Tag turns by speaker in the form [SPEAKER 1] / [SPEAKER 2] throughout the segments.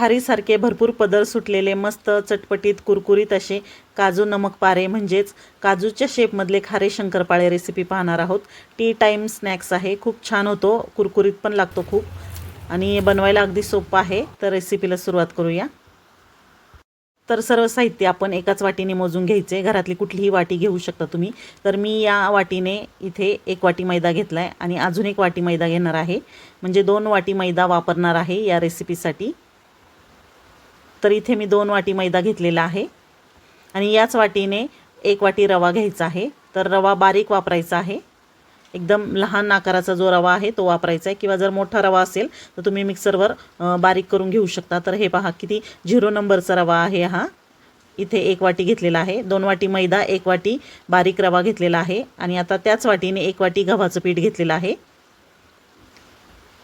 [SPEAKER 1] खारीसारखे भरपूर पदर सुटलेले मस्त चटपटीत कुरकुरीत असे काजू नमक पारे म्हणजेच काजूच्या शेपमधले खारे शंकरपाळे रेसिपी पाहणार आहोत. टी टाईम स्नॅक्स आहे. खूप छान होतो. कुरकुरीत पण लागतो खूप. आणि बनवायला अगदी सोपं आहे. तर रेसिपीला सुरुवात करूया. तर सर्व साहित्य आपण एकाच वाटीने मोजून घ्यायचे. घरातली कुठलीही वाटी घेऊ शकता तुम्ही. तर मी या वाटीने इथे एक वाटी मैदा घेतला आहे आणि अजून एक वाटी मैदा घेणार आहे. म्हणजे दोन वाटी मैदा वापरणार आहे या रेसिपीसाठी तर इथे मी दोन वाटी मैदा घेतलेला आहे. आणि याच वाटीने एक वाटी रवा घ्यायचा आहे. तर रवा बारीक वापरायचा आहे. एकदम लहान आकाराचा जो रवा आहे तो वापरायचा आहे. किंवा जर मोठा रवा असेल तर तुम्ही मिक्सरवर बारीक करून घेऊ शकता. तर हे पहा किती झिरो नंबरचा रवा आहे हा. इथे एक वाटी घेतलेला आहे. दोन वाटी मैदा एक वाटी बारीक रवा घेतलेला आहे. आणि आता त्याच वाटीने एक वाटी गव्हाचं पीठ घेतलेलं आहे.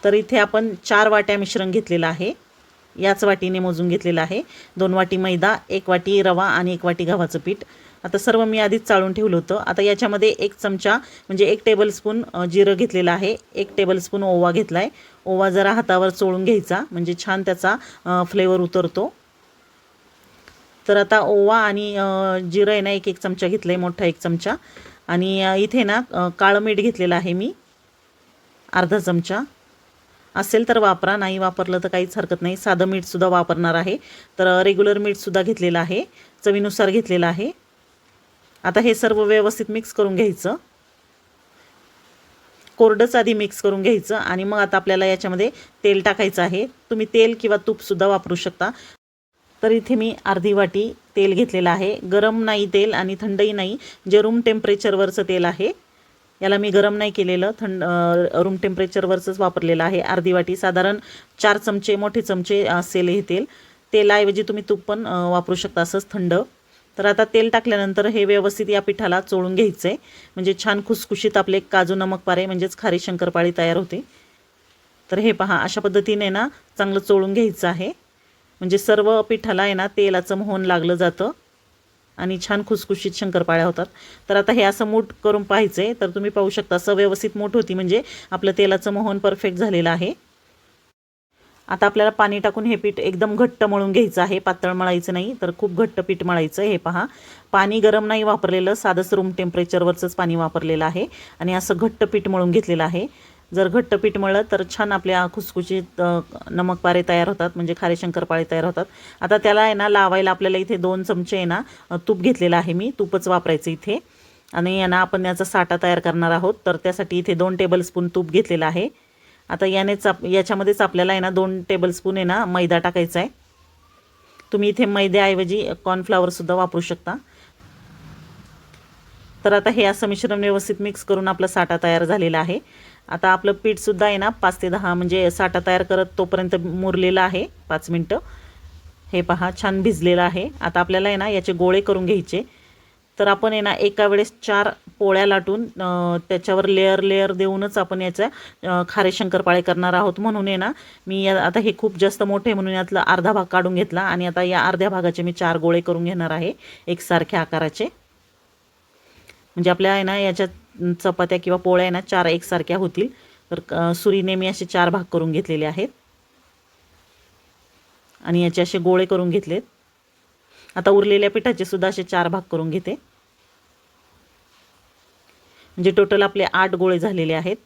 [SPEAKER 1] तर इथे आपण चार वाट्या मिश्रण घेतलेलं आहे. याच वाटीने मोजून घेतलेलं आहे. दोन वाटी मैदा एक वाटी रवा आणि एक वाटी गव्हाचं पीठ. आता सर्व मी आधीच चाळून ठेवलं होतं. आता याच्यामध्ये एक चमचा म्हणजे एक टेबलस्पून जिरं घेतलेलं आहे. एक टेबलस्पून ओवा घेतला आहे ओवा जरा हातावर चोळून घ्यायचा म्हणजे छान त्याचा फ्लेवर उतरतो. तर आता ओवा आणि जिरं आहे ना एक एक चमचा घेतलं आहे मोठा एक चमचा. आणि इथे ना काळं मीठ घेतलेलं आहे मी. अर्धा चमचा. असेल तर वापरा. नाही वापरलं तर काहीच हरकत नाही. साधं मीठसुद्धा वापरणार आहे. तर रेग्युलर मीठसुद्धा घेतलेलं आहे. चवीनुसार घेतलेलं आहे. आता हे सर्व व्यवस्थित मिक्स करून घ्यायचं. कोरडंच आधी मिक्स करून घ्यायचं आणि मग आता आपल्याला याच्यामध्ये तेल टाकायचं आहे. तुम्ही तेल किंवा तूपसुद्धा वापरू शकता. तर इथे मी अर्धी वाटी तेल घेतलेलं आहे. गरम नाही तेल आणि थंडही नाही. जे रूम टेम्परेचरवरचं तेल आहे. याला मी गरम नाही केलेलं. थंड रूम टेम्परेचरवरचंच वापरलेलं आहे. अर्धी वाटी साधारण चार चमचे मोठे चमचे असेल हे तेल तेलाऐवजी तुम्ही तूप पण वापरू शकता असंच थंड. तर आता तेल टाकल्यानंतर हे व्यवस्थित या पिठाला चोळून घ्यायचं आहे म्हणजे छान खुसखुशीत आपले काजू नमक पारे म्हणजेच खारी शंकरपाळी तयार होते. तर हे पहा अशा पद्धतीने ना चांगलं चोळून घ्यायचं आहे. म्हणजे सर्व पिठाला आहे ना तेलाचं मोहन लागलं जातं. आणि छान खुसखुशीत शंकरपाळ्या होतात. तर आता हे असं मूठ करून पाहायचं आहे तर तुम्ही पाहू शकता असं व्यवस्थित मूठ होती म्हणजे आपलं तेलाचं मोहन परफेक्ट झालेलं आहे. आता आपल्याला पाणी टाकून हे पीठ एकदम घट्ट मळून घ्यायचं आहे. पातळ मळायचं नाही तर खूप घट्ट पीठ मळायचं हे पहा. पाणी गरम नाही वापरलेलं साधंच रूम टेम्परेचरवरचंच पाणी वापरलेलं आहे. आणि असं घट्ट पीठ मळून घेतलेलं आहे. जर घट्ट पीठ मळलं तर छान आपल्या खुसखुशीत नमक पारे तयार होतात म्हणजे खारे शंकरपाळे तयार होतात. आता त्याला आहे ना लावायला आपल्याला इथे दोन चमचे आहे ना तूप घेतलेलं आहे मी. तूपच वापरायचं इथे. आणि यांना आपण याचा साठा तयार करणार आहोत. तर त्यासाठी इथे दोन टेबलस्पून तूप घेतलेलं आहे. आता यानेच आप याच्यामध्येच आपल्याला आहे ना दोन टेबलस्पून आहे ना मैदा टाकायचा आहे. तुम्ही इथे मैद्याऐवजी कॉर्नफ्लावरसुद्धा वापरू शकता. तर आता हे असं मिश्रण व्यवस्थित मिक्स करून आपला साठा तयार झालेला आहे. आता आपलं पीठसुद्धा आहे ना पाच ते दहा म्हणजे साठा तयार करत तोपर्यंत मुरलेलं आहे पाच मिनटं. हे पहा छान भिजलेलं आहे. आता आपल्याला आहे ना याचे गोळे करून घ्यायचे. तर आपण आहे ना एका वेळेस चार पोळ्या लाटून त्याच्यावर लेअर लेअर देऊनच आपण याचा खारे शंकरपाळे करणार आहोत. म्हणून आहे ना मी या आता हे खूप जास्त मोठे म्हणून यातला अर्धा भाग काढून घेतला. आणि आता या अर्ध्या भागाचे मी चार गोळे करून घेणार आहे एकसारख्या आकाराचे. म्हणजे आपल्या आहे ना याच्यात चपात्या किंवा पोळ्या आहे ना चार एकसारख्या होतील. तर सुरीने मी असे चार भाग करून घेतलेले आहेत. आणि याचे असे गोळे करून घेतलेत. आता उरलेल्या पिठाचे सुद्धा असे चार भाग करून घेते. म्हणजे टोटल आपले आठ गोळे झालेले आहेत.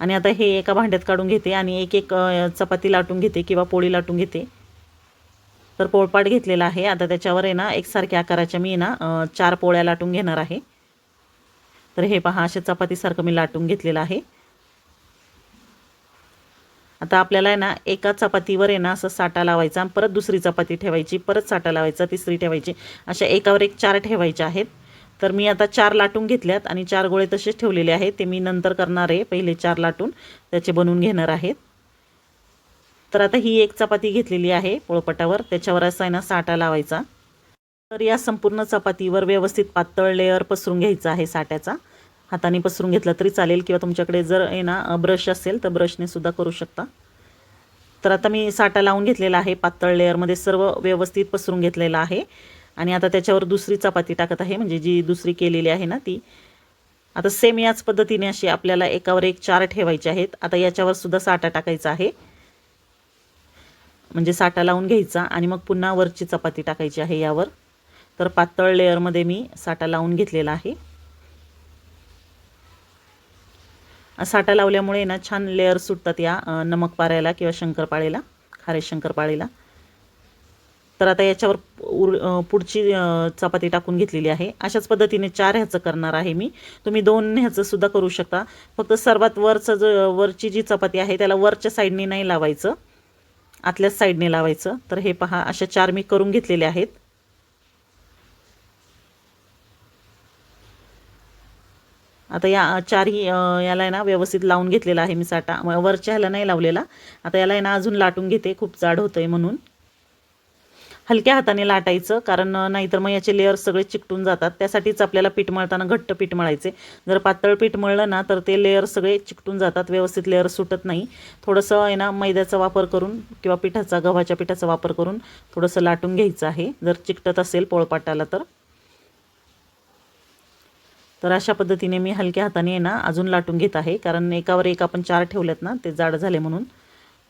[SPEAKER 1] आणि आता हे एका भांड्यात काढून घेते आणि एक एक चपाती लाटून घेते किंवा पोळी लाटून घेते. तर पोळपाट घेतलेला आहे. आता त्याच्यावर आहे ना एकसारख्या आकाराच्या मी ना चार पोळ्या लाटून घेणार आहे. तर हे पहा अशा चपातीसारखं मी लाटून घेतलेलं आहे. आता आपल्याला आहे ना एका चपातीवर आहे ना असं साठा लावायचा आणि परत दुसरी चपाती ठेवायची परत साठा लावायचा तिसरी ठेवायची. अशा एकावर एक चार ठेवायच्या आहेत. तर मी आता चार लाटून घेतल्यात आणि चार गोळे तसेच ठेवलेले आहेत. ते मी नंतर करणार आहे पहिले चार लाटून त्याचे बनवून घेणार आहेत. तर आता ही एक चपाती घेतलेली आहे पोळपटावर. त्याच्यावर असा आहे ना साठा लावायचा. तर या संपूर्ण चपातीवर व्यवस्थित पातळ लेअर पसरून घ्यायचा आहे साठ्याचा. हाताने पसरून घेतला तरी चालेल किंवा तुमच्याकडे जर आहे ना ब्रश असेल तर ब्रशने सुद्धा करू शकता. तर आता मी साठा लावून घेतलेला आहे पातळ लेअरमध्ये सर्व व्यवस्थित पसरून घेतलेला आहे. आणि आता त्याच्यावर दुसरी चपाती टाकत आहे म्हणजे जी दुसरी केलेली आहे ना ती. आता सेम याच पद्धतीने अशी आपल्याला एकावर एक चार ठेवायचे आहेत. आता याच्यावर सुद्धा साठा टाकायचा आहे. म्हणजे साठा लावून घ्यायचा आणि मग पुन्हा वरची चपाती टाकायची आहे यावर. तर पातळ लेअरमध्ये मी साठा लावून घेतलेला आहे. साठा लावल्यामुळे ना छान लेअर सुटतात या नमक पाऱ्याला किंवा शंकरपाळीला खारे शंकरपाळीला. तर आता याच्यावर उर पुढची चपाती टाकून घेतलेली आहे. अशाच पद्धतीने चार ह्याचं करणार आहे मी. तुम्ही दोन ह्याचं सुद्धा करू शकता. फक्त सर्वात वरचं जो वरची जी चपाती आहे त्याला वरच्या साईडने नाही लावायचं. आतल्याच साईडने लावायचं. तर हे पहा अशा चार मी करून घेतलेले आहेत. आता या चारही याला आहे ना व्यवस्थित लावून घेतलेला आहे मी साठा. वरच्या ह्याला नाही लावलेला. आता याला आहे ना अजून लाटून घेते. खूप जाड होतं आहे म्हणून. हलक्या हाताने लाटायचं कारण नाहीतर मग याचे लेअर सगळे चिकटून जातात. त्यासाठीच आपल्याला पीठ मळताना घट्ट पीठ मळायचे. जर पातळ पीठ मळलं ना तर ते लेअर सगळे चिकटून जातात. व्यवस्थित लेअर सुटत नाही. थोडंसं आहे ना मैद्याचा वापर करून किंवा पिठाचा गव्हाच्या पिठाचा वापर करून थोडंसं लाटून घ्यायचं आहे. जर चिकटत असेल पोळपाटाला तर. तर अशा पद्धतीने मी हलक्या हाताने आहे ना अजून लाटून घेत आहे. कारण एकावर एक आपण चार ठेवलेत ना ते जाड झाले म्हणून.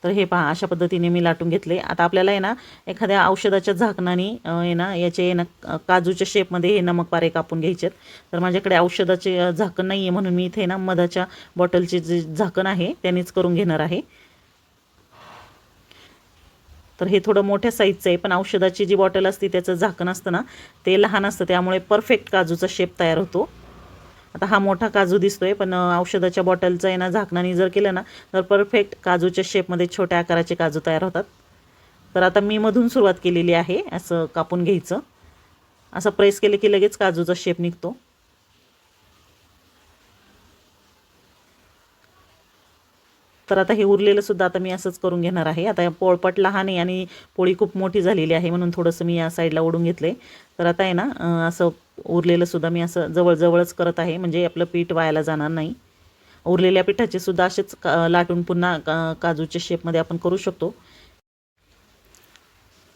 [SPEAKER 1] तर हे पहा अशा पद्धतीने मी लाटून घेतले. आता आपल्याला आहे ना एखाद्या औषधाच्या झाकणाने आहे ना याचे आहे ना काजूच्या शेपमध्ये हे नमक पारे कापून घ्यायचे आहेत तर माझ्याकडे औषधाचे झाकण नाही आहे म्हणून मी इथे ना मधाच्या बॉटलचे जे झाकण आहे त्यानेच करून घेणार आहे. तर हे थोडं मोठ्या साईजचं आहे पण औषधाची जी बॉटल असते त्याचं झाकण असतं ना ते लहान असतं त्यामुळे परफेक्ट काजूचा शेप तयार होतो. आता हा मोठा काजू दिसतोय पण औषधाच्या बॉटलचं आहे ना झाकणाने जर केलं ना तर परफेक्ट काजूच्या शेपमध्ये छोट्या आकाराचे काजू तयार होतात. तर आता मी मधून सुरुवात केलेली आहे असं कापून घ्यायचं. असं प्रेस केलं की लगेच काजूचा शेप निघतो. तर आता हे उरलेलं सुद्धा आता मी असंच करून घेणार आहे. आता पोळपट लहान आहे आणि पोळी खूप मोठी झालेली आहे म्हणून थोडंसं मी या साईडला ओढून घेतलं तर आता आहे ना असं उरलेलं सुद्धा मी असं जवळजवळच करत आहे. म्हणजे आपलं पीठ वायाला जाणार नाही. उरलेल्या पिठाचे सुद्धा असेच का लाटून पुन्हा का काजूच्या शेपमध्ये आपण करू शकतो.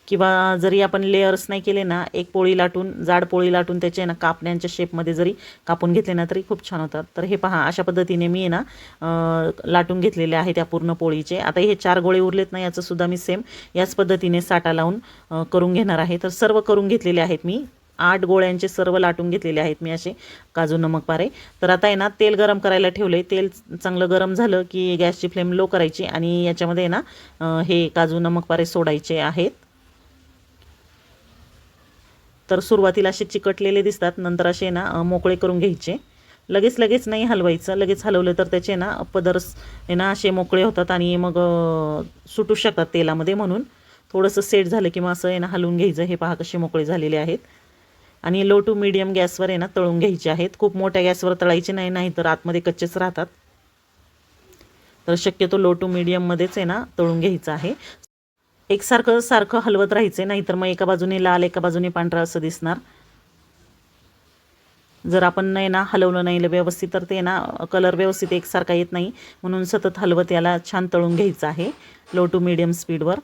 [SPEAKER 1] किंवा जरी आपण लेअर्स नाही केले ना एक पोळी लाटून जाड पोळी लाटून त्याचे ना कापण्यांच्या शेपमध्ये जरी कापून घेतले ना तरी खूप छान होतात. तर हे पहा अशा पद्धतीने मी आहे ना लाटून घेतलेले आहे त्या पूर्ण पोळीचे. आता हे चार गोळे उरलेत ना याचं सुद्धा मी सेम याच पद्धतीने साठा लावून करून घेणार आहे. तर सर्व करून घेतलेले आहेत मी. आठ गोळ्यांचे सर्व लाटून घेतलेले आहेत मी असे. काजू नमक पारे. तर आता आहे ना तेल गरम करायला ठेवले. तेल चांगलं गरम झालं की गॅसची फ्लेम लो करायची आणि याच्यामध्ये आहे ना हे काजू नमक पारे सोडायचे आहेत. तर सुरुवातीला असे चिकटलेले दिसतात. नंतर असे ना मोकळे करून घ्यायचे. लगेच लगेच नाही हलवायचं. लगेच हलवलं तर त्याचे ना पदर्स आहे ना असे मोकळे होतात आणि मग सुटू शकतात तेलामध्ये म्हणून. थोडंसं सेट झालं किंवा असं आहे ना हलवून घ्यायचं. हे पहा कसे मोकळे झालेले आहेत. आणि लो टू मीडियम गॅसवर आहे ना तळून घ्यायचे आहेत. खूप मोठ्या गॅसवर तळायचे नाही नाही तर आतमध्ये कच्चेच राहतात. तर शक्यतो लो टू मीडियममध्येच आहे ना तळून घ्यायचं आहे. एकसारखं सारखं हलवत राहायचं नाहीतर मग एका बाजूने लाल एका बाजूने पांढरा असं दिसणार. जर आपण नाही ना हलवलं नाही व्यवस्थित तर ते ना कलर व्यवस्थित एकसारखा येत नाही. म्हणून सतत हलवत याला छान तळून घ्यायचं आहे लो टू मीडियम स्पीडवर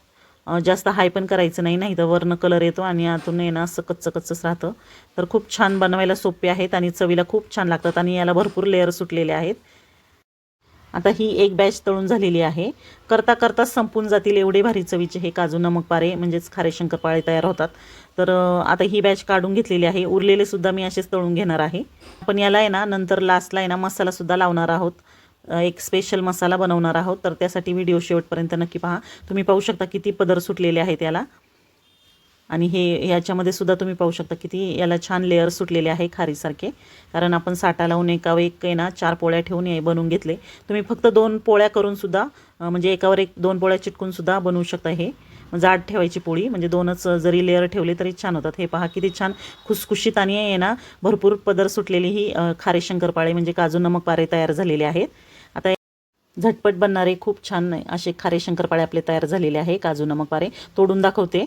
[SPEAKER 1] जास्त हाय पण करायचं नाही नाही तर वरनं कलर येतो आणि आतून येणं ना असं कच्चं कच्चंच राहतं. तर खूप छान बनवायला सोपे आहेत आणि चवीला खूप छान लागतात आणि याला भरपूर लेअर सुटलेले आहेत. आता ही एक बॅच तळून झालेली आहे. करता करता संपून जातील एवढे भारी चवीचे हे काजू नमक पारे म्हणजेच खारे शंकरपाळे तयार होतात. तर आता ही बॅच काढून घेतलेली आहे. उरलेले सुद्धा मी असेच तळून घेणार आहे. पण याला आहे ना नंतर लास्टला आहे ना मसालासुद्धा लावणार आहोत. एक स्पेशल मसाला बनवणार आहोत. तर त्यासाठी व्हिडिओ शेवटपर्यंत नक्की पहा. तुम्ही पाहू शकता किती पदर सुटलेले आहेत याला. आणि हे ह्याच्यामध्ये सुद्धा तुम्ही पाहू शकता किती याला छान लेअर सुटलेले आहे खारीसारखे. कारण आपण साठा लावून एकावर एक आहे ना चार पोळ्या ठेवून हे बनवून घेतले. तुम्ही फक्त दोन पोळ्या करून सुद्धा म्हणजे एकावर एक दोन पोळ्या चिटकून सुद्धा बनवू शकता हे. जाड ठेवायची पोळी म्हणजे दोनच जरी लेअर ठेवले तरी छान होतात. हे पहा किती छान खुसखुशीत आणि आहे ना भरपूर पदर सुटलेली ही खारे शंकरपाळे म्हणजे काजू नमक पारे तयार झालेले आहेत. झटपट बनणारे खूप छान असे खारे शंकरपाळे आपले तयार झालेले आहे काजू नमक पारे तोडून दाखवते.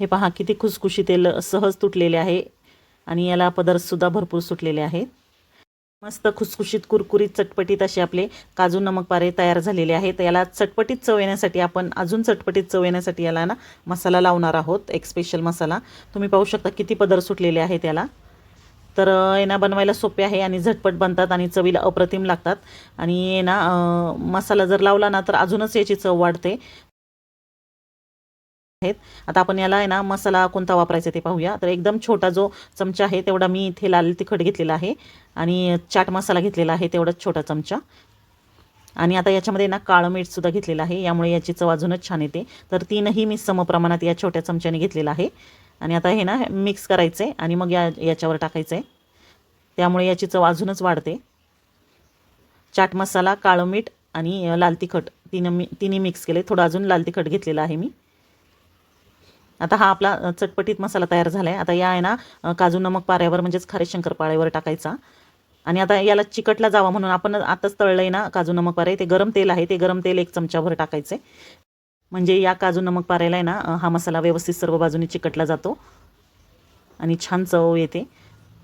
[SPEAKER 1] हे पहा किती खुसखुशीत तेल सहज तुटलेले आहे आणि याला पदरसुद्धा भरपूर सुटलेले आहेत. मस्त खुसखुशीत कुरकुरीत चटपटीत असे आपले काजू नमक पारे तयार झालेले आहेत. याला चटपटीत चव येण्यासाठी आपण अजून चटपटीत चव येण्यासाठी याला ना मसाला लावणार आहोत. एक स्पेशल मसाला. तुम्ही पाहू शकता किती पदर सुटलेले आहेत याला. तर अं, ना बनवायला सोपे आहे आणि झटपट बनतात आणि चवीला अप्रतिम लागतात. आणि आहे ना मसाला जर लावला ना तर अजूनच याची चव वाढते. आहेत. आता आपण याला आहे ना मसाला कोणता वापरायचा ते पाहूया. तर एकदम छोटा जो चमचा आहे तेवढा मी इथे लाल तिखट घेतलेला आहे. आणि चाट मसाला घेतलेला आहे तेवढाच छोटा चमचा. आणि आता याच्यामध्ये ना काळं मीठसुद्धा घेतलेलं आहे. यामुळे याची चव अजूनच छान येते. तर तीनही मी समप्रमाणात या छोट्या चमच्याने घेतलेलं आहे. आणि आता हे ना मिक्स करायचं आहे आणि मग या याच्यावर टाकायचं आहे त्यामुळे याची चव अजूनच वाढते. चाट मसाला काळं मीठ आणि लाल तिखट तिनं मी तिन्ही मिक्स केले. थोडं अजून लाल तिखट घेतलेलं आहे मी. आता हा आपला चटपटीत मसाला तयार झाला आहे आता या आहे ना काजू नमक पाऱ्यावर म्हणजेच खारे शंकरपाळ्यावर टाकायचा. आणि आता याला चिकटला जावा म्हणून आपण आताच तळलं आहे ना काजू नमक पारे. ते गरम तेल आहे. ते गरम तेल एक चमचाभर टाकायचं आहे म्हणजे या काजू नमक पाऱ्याला आहे ना हा मसाला व्यवस्थित सर्व बाजूने चिकटला जातो. आणि छान चव येते.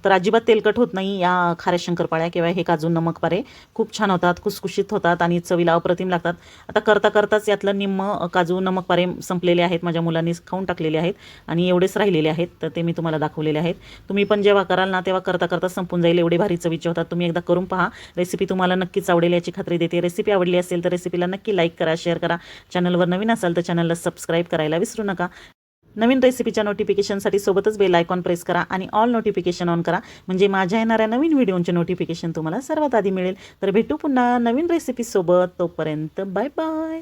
[SPEAKER 1] तर अजिबात तेलकट होत नाही या खाऱ्या शंकरपाळ्या किंवा हे काजू नमक पारे खूप छान होतात कुसकुशीत होतात आणि चवीला अप्रतिम लागतात. आता करता करताच यातलं निम्म काजू नमक पारे संपलेले आहेत माझ्या मुलांनी खाऊन टाकलेले आहेत आणि एवढेच राहिलेले आहेत तर ते मी तुम्हाला दाखवलेले आहेत. तुम्ही पण जेव्हा कराल ना तेव्हा करता करता संपून जाईल एवढे भारी चवीचे होतात. तुम्ही एकदा करून पहा. रेसिपी तुम्हाला नक्कीच आवडेल याची खात्री देते. रेसिपी आवडली असेल तर रेसिपीला नक्की लाईक करा शेअर करा. चॅनलवर नवीन असाल तर चॅनलला सबस्क्राईब करायला विसरू नका. नवीन रेसिपीच्या नोटिफिकेशनसाठी सोबतच बेल आयकॉन प्रेस करा आणि ऑल नोटिफिकेशन ऑन करा. म्हणजे माझ्या येणाऱ्या नवीन व्हिडिओचे नोटिफिकेशन तुम्हाला सर्वात आधी मिळेल. तर भेटू पुन्हा नवीन रेसिपीसोबत तोपर्यंत बाय बाय